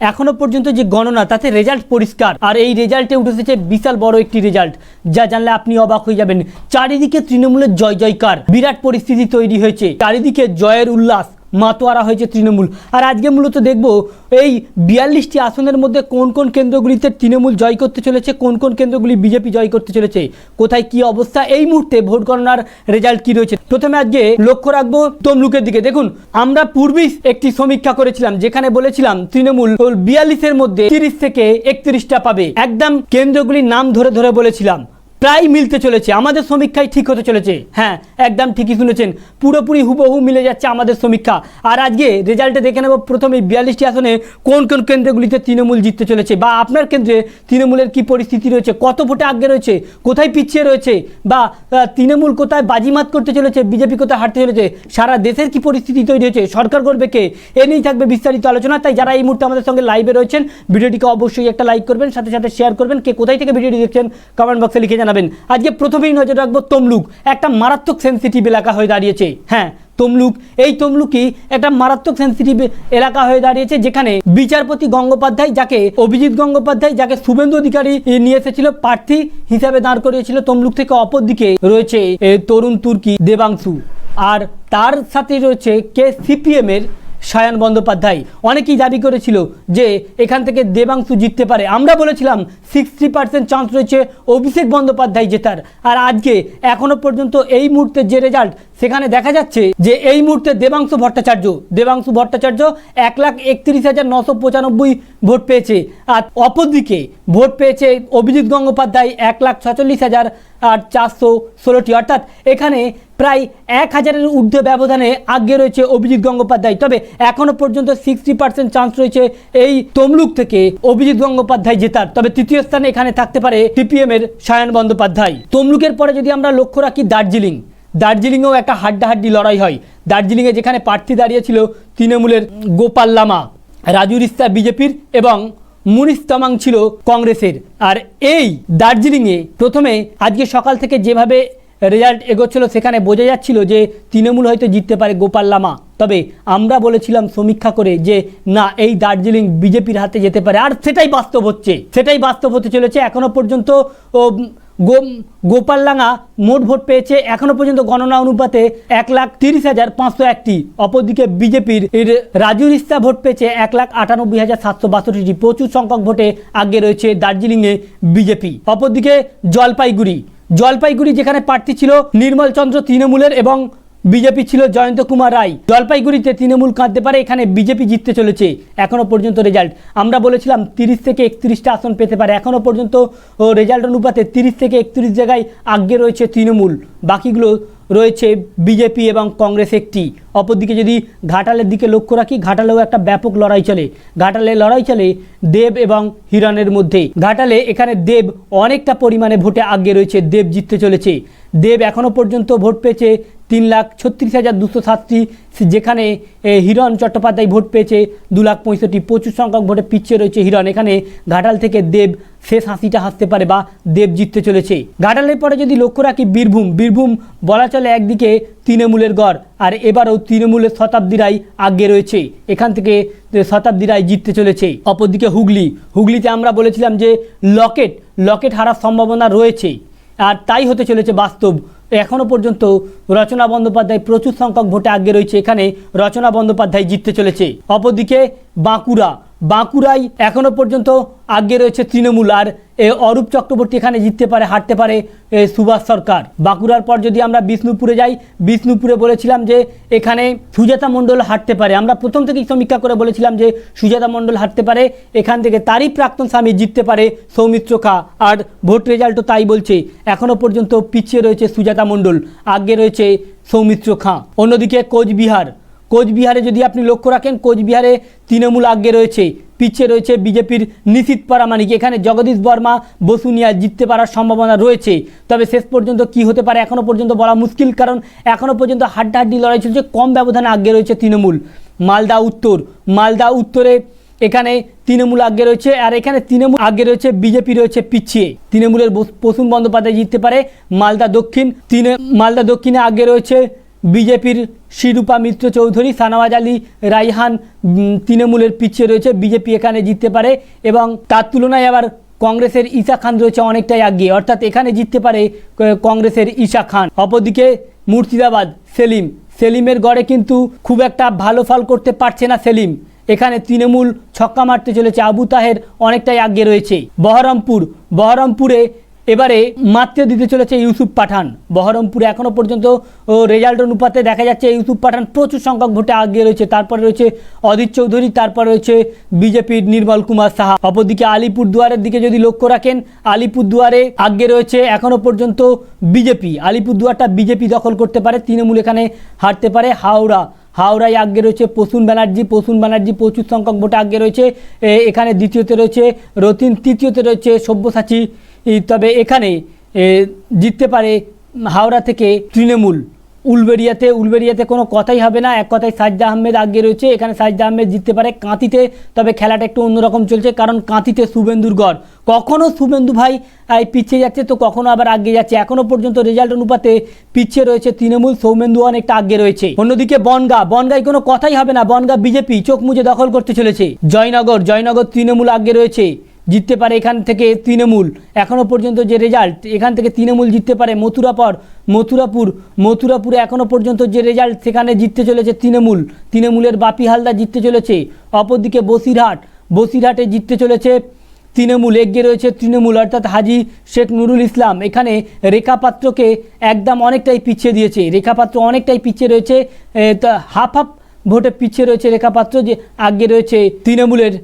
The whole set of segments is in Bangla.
এখনও পর্যন্ত যে গণনা, তাতে রেজাল্ট পরিষ্কার। আর এই রেজাল্টে উঠে এসেছে বিশাল বড় একটি রেজাল্ট যা জানলে আপনি অবাক হয়ে যাবেন। চারিদিকে তৃণমূলের জয় জয়কার। বিরাট পরিস্থিতি তৈরি হয়েছে। চারিদিকে জয়ের উল্লাস। মাতোয়ারা হয়েছে তৃণমূল। আর আজকে মূলত দেখব এই বিয়াল্লিশটি আসনের মধ্যে কোন কোন কেন্দ্রগুলিতে তৃণমূল জয় করতে চলেছে, কোন কোন কেন্দ্রগুলি বিজেপি জয় করতে চলেছে, কোথায় কি অবস্থা, এই মুহূর্তে ভোট গণনার রেজাল্ট কি রয়েছে। প্রথমে আজকে লক্ষ্য রাখব তমলুকের দিকে। দেখুন, আমরা পূর্বেই একটি সমীক্ষা করেছিলাম, যেখানে বলেছিলাম তৃণমূল বিয়াল্লিশের মধ্যে তিরিশ থেকে একত্রিশটা পাবে। একদম কেন্দ্রগুলির নাম ধরে ধরে বলেছিলাম। প্রায় মিলতে চলেছে, আমাদের সমীক্ষায় ঠিক হতে চলেছে। হ্যাঁ একদম ঠিকই শুনেছেন। পুরোপুরি হুবহু মিলে যাচ্ছে আমাদের সমীক্ষা। আর আজকে রেজাল্টে দেখে নেব, প্রথমে বিয়াল্লিশটি আসনে কোন কোন কেন্দ্রগুলিতে তৃণমূল জিততে চলেছে বা আপনার কেন্দ্রে তৃণমূলের কি পরিস্থিতি রয়েছে, কত ভোটে আগে রয়েছে, কোথায় পিছিয়ে রয়েছে বা তৃণমূল কোথায় বাজিমাত করতে চলেছে, বিজেপি কোথায় হারতে চলেছে, সারা দেশের কি পরিস্থিতি তৈরি হয়েছে, সরকার করবে কে, এ নিয়েই থাকবে বিস্তারিত আলোচনা। তাই যারা এই মুহূর্তে আমাদের সঙ্গে লাইভে রয়েছেন, ভিডিওটিকে অবশ্যই একটা লাইক করবেন, সাথে সাথে শেয়ার করবেন, কে কোথায় থেকে ভিডিওটি দেখছেন কমেন্ট বক্সে লিখে জানাবেন। আজকে প্রথমেই নজর রাখব তমলুক। একটা মারাত্মক সেন্সিটিভ এলাকা হয়ে দাঁড়িয়েছে। হ্যাঁ তমলুক। এই তমলুকই একটা মারাত্মক সেন্সিটিভ এলাকা হয়ে দাঁড়িয়েছে যেখানে বিচারপতি গঙ্গোপাধ্যায় যাকে, অভিজিৎ গঙ্গোপাধ্যায় যাকে শুভেন্দু অধিকারী নিয়ে এসেছিল, প্রার্থী হিসাবে দাঁড় করিয়েছিল, তমলুক থেকে অপর দিকে রয়েছে তরুণ তুর্কি দেবাংশু। আর তার সাথে রয়েছে কে সিপিএম এর সায়ন বন্দ্যোপাধ্যায়। অনেকেই দাবি করেছিল যে এখান থেকে দেবাংশু জিততে পারে। আমরা বলেছিলাম সিক্সটি পার্সেন্ট চান্স রয়েছে অভিষেক বন্দ্যোপাধ্যায় জেতার। আর আজকে এখনও পর্যন্ত এই মুহূর্তে যে রেজাল্ট সেখানে দেখা যাচ্ছে যে এই মুহূর্তে দেবাংশু ভট্টাচার্য দেবাংশু ভট্টাচার্য এক লাখ একত্রিশ হাজার নশো পঁচানব্বই ভোট পেয়েছে। আর অপরদিকে ভোট পেয়েছে অভিজিৎ গঙ্গোপাধ্যায় এক লাখ ছচল্লিশ হাজার আর চারশো ষোলোটি। অর্থাৎ এখানে প্রায় এক হাজারের ঊর্ধ্বে ব্যবধানে আগে রয়েছে অভিজিৎ গঙ্গোপাধ্যায়। তবে এখনও পর্যন্ত সিক্সটি পার্সেন্ট চান্স রয়েছে এই তমলুক থেকে অভিজিৎ গঙ্গোপাধ্যায় জেতার। তবে তৃতীয় স্থানে এখানে থাকতে পারে সিপিএম এর সায়ন বন্দ্যোপাধ্যায়। তমলুকের পরে যদি আমরা লক্ষ্য রাখি দার্জিলিং দার্জিলিংয়েও একটা হাড্ডাহাড্ডি লড়াই হয়। দার্জিলিংয়ে যেখানে প্রার্থী দাঁড়িয়েছিল তৃণমূলের গোপাল লামা রাজু রিস্তা বিজেপির এবং মুনিশ তামাং ছিল কংগ্রেসের। আর এই দার্জিলিংয়ে প্রথমে আজকে সকাল থেকে যেভাবে রেজাল্ট এগোচ্ছিল সেখানে বোঝা যাচ্ছিল যে তৃণমূল হয়তো জিততে পারে গোপাল লামা। তবে আমরা বলেছিলাম সমীক্ষা করে যে না এই দার্জিলিং বিজেপির হাতে যেতে পারে। আর সেটাই বাস্তব হচ্ছে। সেটাই বাস্তব হতে চলেছে। এখনও পর্যন্ত ও, গো গোপাললাঙা মোট ভোট পেয়েছে এখনও পর্যন্ত গণনা অনুপাতে এক লাখ তিরিশ হাজার পাঁচশো একটি। অপরদিকে বিজেপির রাজু রিস্তা ভোট পেয়েছে এক লাখ আটানব্বই হাজার সাতশো বাষট্টিটি। প্রচুর সংখ্যক ভোটে আগে রয়েছে দার্জিলিংয়ে বিজেপি। অপরদিকে জলপাইগুড়ি। জলপাইগুড়ি যেখানে প্রার্থী ছিল নির্মলচন্দ্র তৃণমূলের এবং বিজেপি ছিল জয়ন্ত কুমার রায়। জলপাইগুড়িতে তৃণমূল কাঁদতে পারে, এখানে বিজেপি জিততে চলেছে। এখনও পর্যন্ত রেজাল্ট আমরা বলেছিলাম তিরিশ থেকে একত্রিশটা আসন পেতে পারে। এখনও পর্যন্ত রেজাল্ট অনুপাতে তিরিশ থেকে একত্রিশ জায়গায় আগে রয়েছে তৃণমূল। বাকিগুলো রয়েছে বিজেপি এবং কংগ্রেস একটি। অপরদিকে যদি ঘাটালের দিকে লক্ষ্য রাখি, ঘাটালেও একটা ব্যাপক লড়াই চলে। ঘাটালে লড়াই চলে দেব এবং হিরণের মধ্যে। ঘাটালে এখানে দেব অনেকটা পরিমাণে ভোটে আগে রয়েছে, দেব জিততে চলেছে। দেব এখনও পর্যন্ত ভোট পেয়েছে তিন লাখ ছত্রিশ হাজার দুশো সাতটি যেখানে হিরণ চট্টোপাধ্যায় ভোট পেয়েছে দু লাখ পঁয়ষট্টি। প্রচুর সংখ্যক ভোটে পিছিয়ে রয়েছে হিরণ। এখানে ঘাটাল থেকে দেব শেষ হাসিটা হাসতে পারে বা দেব জিততে চলেছে। ঘাটালের পরে যদি লক্ষ্য রাখি বীরভূম বীরভূম বলা চলে একদিকে তৃণমূলের গড় আর এবারও তৃণমূলের শতাব্দীরাই আগে রয়েছে। এখান থেকে শতাব্দীরাই জিততে চলেছে। অপরদিকে হুগলি, হুগলিতে আমরা বলেছিলাম যে লকেট লকেট হারার সম্ভাবনা রয়েছে। আর তাই হতে চলেছে বাস্তব। এখনও পর্যন্ত রচনা বন্দ্যোপাধ্যায় প্রচুর সংখ্যক ভোটে আগে রয়েছে। এখানে রচনা বন্দ্যোপাধ্যায় জিততে চলেছে। অপরদিকে বাঁকুড়া বাঁকুড়ায় এখনও পর্যন্ত আগে রয়েছে তৃণমূল আর অরূপ চক্রবর্তী এখানে জিততে পারে, হারতে পারে সুভাষ সরকার। বাঁকুড়ার পর যদি আমরা বিষ্ণুপুরে যাই, বিষ্ণুপুরে বলেছিলাম যে এখানে সুজাতা মণ্ডল হারতে পারে। আমরা প্রথম থেকেই সমীক্ষা করে বলেছিলাম যে সুজাতা মণ্ডল হারতে পারে, এখান থেকে তারই প্রাক্তন স্বামী জিততে পারে সৌমিত্র খা, আর ভোট রেজাল্টও তাই বলছে। এখনও পর্যন্ত পিছিয়ে রয়েছে সুজাতা মণ্ডল, আগে রয়েছে সৌমিত্র খাঁ। অন্যদিকে কোচবিহার কোচবিহারে যদি আপনি লক্ষ্য রাখেন, কোচবিহারে তৃণমূল আগে রয়েছে, পিছিয়ে রয়েছে বিজেপির নিশীত পারামানিক এখানে জগদীশ বর্মা বসুনিয়া জিততে পারার সম্ভাবনা রয়েছে। তবে শেষ পর্যন্ত কি হতে পারে এখনও পর্যন্ত বলা মুশকিল, কারণ এখনও পর্যন্ত হাড্ডাহাড্ডি লড়াই চলছে, কম ব্যবধানে আগে রয়েছে তৃণমূল। মালদা উত্তর, মালদা উত্তরে এখানে তৃণমূল আগে রয়েছে, আর এখানে তৃণমূল আগে রয়েছে, বিজেপি রয়েছে পিছিয়ে। তৃণমূলের প্রসূন বন্দ্যোপাধ্যায় জিততে পারে, মালদা দক্ষিণ তৃণ মালদা দক্ষিণে আগে রয়েছে বিজেপির শিরূপা মিত্র চৌধুরী, সানাওয়াজ আলী, রাইহান তৃণমূলের পিছিয়ে রয়েছে। বিজেপি এখানে জিততে পারে এবং তার তুলনায় আবার কংগ্রেসের ঈশা খান রয়েছে অনেকটাই এগিয়ে অর্থাৎ এখানে জিততে পারে কংগ্রেসের ঈশা খান। অপরদিকে মুর্শিদাবাদ, সেলিম। সেলিমের গড়ে কিন্তু খুব একটা ভালো ফল করতে পারছে না সেলিম। এখানে তৃণমূল ছক্কা মারতে চলেছে। আবু তাহের অনেকটাই আগে রয়েছে। বহরমপুর। বহরমপুরে এবারে মাত্র দিতে চলেছে ইউসুফ পাঠান। বহরমপুরে এখনও পর্যন্ত রেজাল্ট অনুপাতে দেখা যাচ্ছে ইউসুফ পাঠান প্রচুর সংখ্যক ভোটে আগে রয়েছে। তারপরে রয়েছে অদিত চৌধুরী, তারপরে রয়েছে বিজেপির নির্মল কুমার সাহা। অপরদিকে আলিপুর দুয়ারের দিকে যদি লক্ষ্য রাখেন আলিপুর দুয়ারে আগে রয়েছে এখনও পর্যন্ত বিজেপি। আলিপুর দুয়ারটা বিজেপি দখল করতে পারে, তৃণমূল এখানে হারতে পারে হাওড়া। হাওড়ায় আগে রয়েছে প্রসূন ব্যানার্জি প্রসূন ব্যানার্জি প্রচুর সংখ্যক ভোটে আগে রয়েছে। এখানে দ্বিতীয়তে রয়েছে রতিন, তৃতীয়তে রয়েছে সব্যসাচী তবে এখানে জিততে পারে হাওড়া থেকে তৃণমূল। উলবেরিয়াতে উলবেরিয়াতে কোনো কথাই হবে না, এক কথায় সাজ্জা আহমেদ আগে রয়েছে, এখানে সাজ্জা আহমেদ জিততে পারে কাঁতিতে তবে খেলাটা একটু অন্যরকম চলছে, কারণ কাঁতিতে শুভেন্দুর গড়। কখনও শুভেন্দু ভাই পিছিয়ে যাচ্ছে, তো কখনো আবার আগে যাচ্ছে। এখনও পর্যন্ত রেজাল্ট অনুপাতে পিছিয়ে রয়েছে তৃণমূল, সৌমেন্দু অনেকটা আগে রয়েছে। অন্যদিকে বনগা, বনগায় কোনো কথাই হবে না, বনগা বিজেপি চোখ মুজে দখল করতে চলেছে। জয়নগর জয়নগর তৃণমূল আগে রয়েছে। জিততে পারে এখান থেকে তৃণমূল। এখনও পর্যন্ত যে রেজাল্ট এখান থেকে তৃণমূল জিততে পারে মথুরাপর, মথুরাপুর, মথুরাপুরে এখনও পর্যন্ত যে রেজাল্ট সেখানে জিততে চলেছে তৃণমূল। তৃণমূলের বাপি হালদার জিততে চলেছে। অপরদিকে বসিরহাট, বসিরহাটে জিততে চলেছে তৃণমূল। এগিয়ে রয়েছে তৃণমূল, অর্থাৎ হাজি শেখ নুরুল ইসলাম। এখানে রেখাপাত্রকে একদম অনেকটাই পিছিয়ে দিয়েছে। রেখাপাত্র অনেকটাই পিছিয়ে রয়েছে হাফ হাফ ভোটে পিছিয়ে রয়েছে রেখাপাত্র যে আগে রয়েছে তৃণমূলের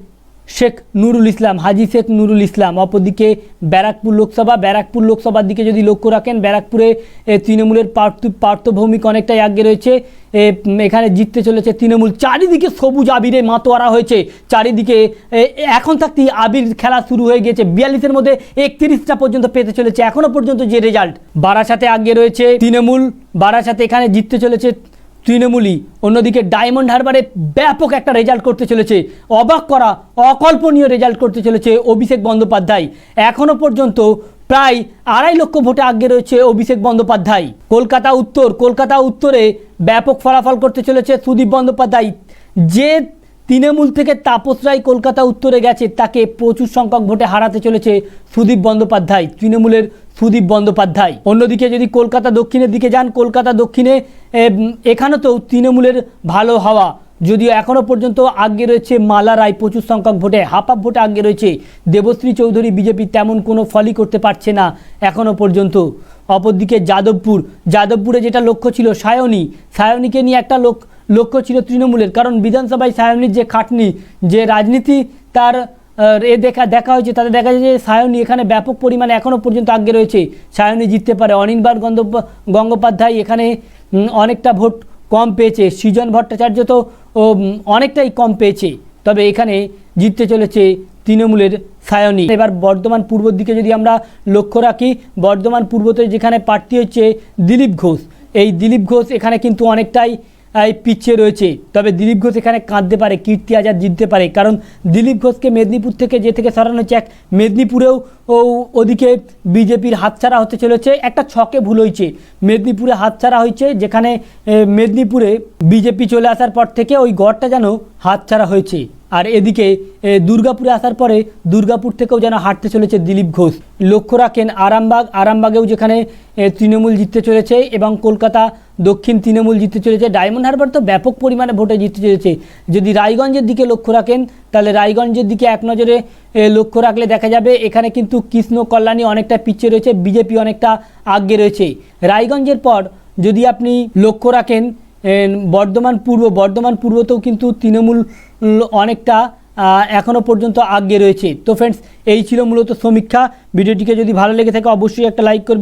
শেখ নুরুল ইসলাম, হাজি শেখ নুরুল ইসলাম। অপরদিকে ব্যারাকপুর লোকসভা, ব্যারাকপুর লোকসভার দিকে যদি লক্ষ্য রাখেন, ব্যারাকপুরে তৃণমূলের পার্থ, পার্থভৌমিক অনেকটাই আগে রয়েছে। এখানে জিততে চলেছে তৃণমূল। চারিদিকে সবুজ আবিরে মাতোয়ারা হয়েছে। চারিদিকে এখন থাকতেই আবির খেলা শুরু হয়ে গেছে বিয়াল্লিশের মধ্যে একত্রিশটা পর্যন্ত পেতে চলেছে। এখনও পর্যন্ত যে রেজাল্ট বারাসাতে আগে রয়েছে। তৃণমূল বারাসাতে এখানে জিততে চলেছে তৃণমূলই অন্যদিকে ডায়মন্ড হারবারে ব্যাপক একটা রেজাল্ট করতে চলেছে। অবাক করা, অকল্পনীয় রেজাল্ট করতে চলেছে অভিষেক বন্দ্যোপাধ্যায়। এখনও পর্যন্ত প্রায় আড়াই লক্ষ ভোটে আগে রয়েছে অভিষেক বন্দ্যোপাধ্যায়। কলকাতা উত্তর, কলকাতা উত্তরে ব্যাপক ফলাফল করতে চলেছে সুদীপ বন্দ্যোপাধ্যায়। যে তৃণমূল থেকে তাপস রায় কলকাতা উত্তরে গেছে। তাকে প্রচুর সংখ্যক ভোটে হারাতে চলেছে সুদীপ বন্দ্যোপাধ্যায়, তৃণমূলের সুদীপ বন্দ্যোপাধ্যায়। অন্যদিকে যদি কলকাতা দক্ষিণের দিকে যান, কলকাতা দক্ষিণে এখানে তো তৃণমূলের ভালো হাওয়া। যদিও এখনও পর্যন্ত আগে রয়েছে মালা রায়, প্রচুর সংখ্যক ভোটে, হাফ ভোটে আগে রয়েছে। দেবশ্রী চৌধুরী, বিজেপি তেমন কোনো ফলই করতে পারছে না এখনও পর্যন্ত। অপরদিকে যাদবপুর, যাদবপুরে যেটা লক্ষ্য ছিল সায়নী। সায়নীকে নিয়ে একটা লোক লক্ষ্য ছিল তৃণমূলের। কারণ বিধানসভায় সায়নীর যে খাটনি, যে রাজনীতি, তার এ দেখা দেখা হয়েছে। তাতে দেখা যায় যে সায়নী এখানে ব্যাপক পরিমাণে এখনও পর্যন্ত আগে রয়েছে। সায়নী জিততে পারে। অনির্বাণ গঙ্গোপ- গঙ্গোপাধ্যায় এখানে অনেকটা ভোট কম পেয়েছে। সৃজন ভট্টাচার্য তো অনেকটাই কম পেয়েছে। তবে এখানে জিততে চলেছে তৃণমূলের সায়নী। এবার বর্ধমান পূর্বর দিকে যদি আমরা লক্ষ্য রাখি, বর্ধমান পূর্বতে যেখানে প্রার্থী হচ্ছে দিলীপ ঘোষ। এই দিলীপ ঘোষ এখানে কিন্তু অনেকটাই পিছিয়ে রয়েছে। তবে দিলীপ ঘোষ এখানে কাঁদতে পারে, কীর্তি আজাদ জিততে পারে। কারণ দিলীপ ঘোষকে মেদিনীপুর থেকে, যে থেকে সরানো হয়েছে এক মেদিনীপুরেও ওদিকে বিজেপির হাতছাড়া হতে চলেছে। একটা ছকে ভুল হয়েছে। মেদিনীপুরে হাতছাড়া হয়েছে, যেখানে মেদিনীপুরে বিজেপি চলে আসার পর থেকে ওই গড়টা যেন হাতছাড়া হয়েছে। আর এদিকে দুর্গাপুরে আসার পরে দুর্গাপুর থেকেও যেন হাঁটতে চলেছে দিলীপ ঘোষ। লক্ষ্য রাখেন, আরামবাগ, আরামবাগেও যেখানে তৃণমূল জিততে চলেছে এবং কলকাতা দক্ষিণ তৃণমূল জিততে চলেছে। ডায়মন্ড হারবার তো ব্যাপক পরিমাণে ভোটে জিততে চলেছে। যদি রায়গঞ্জের দিকে লক্ষ্য রাখেন, তাহলে রায়গঞ্জের দিকে এক নজরে লক্ষ্য রাখলে দেখা যাবে এখানে কিন্তু কৃষ্ণ কল্যাণী অনেকটা পিছিয়ে রয়েছে, বিজেপি অনেকটা আগে রয়েছে। রায়গঞ্জের পর যদি আপনি লক্ষ্য রাখেন বর্ধমান পূর্ব, বর্ধমান পূর্বতেও কিন্তু তৃণমূল অনেকটা এখনও এখনও পর্যন্ত আগে রয়েছে। তো ফ্রেন্ডস এই ছিল মূলত সমীক্ষা। ভিডিওটিকে যদি ভালো লেগে থাকে, অবশ্যই একটা লাইক করবে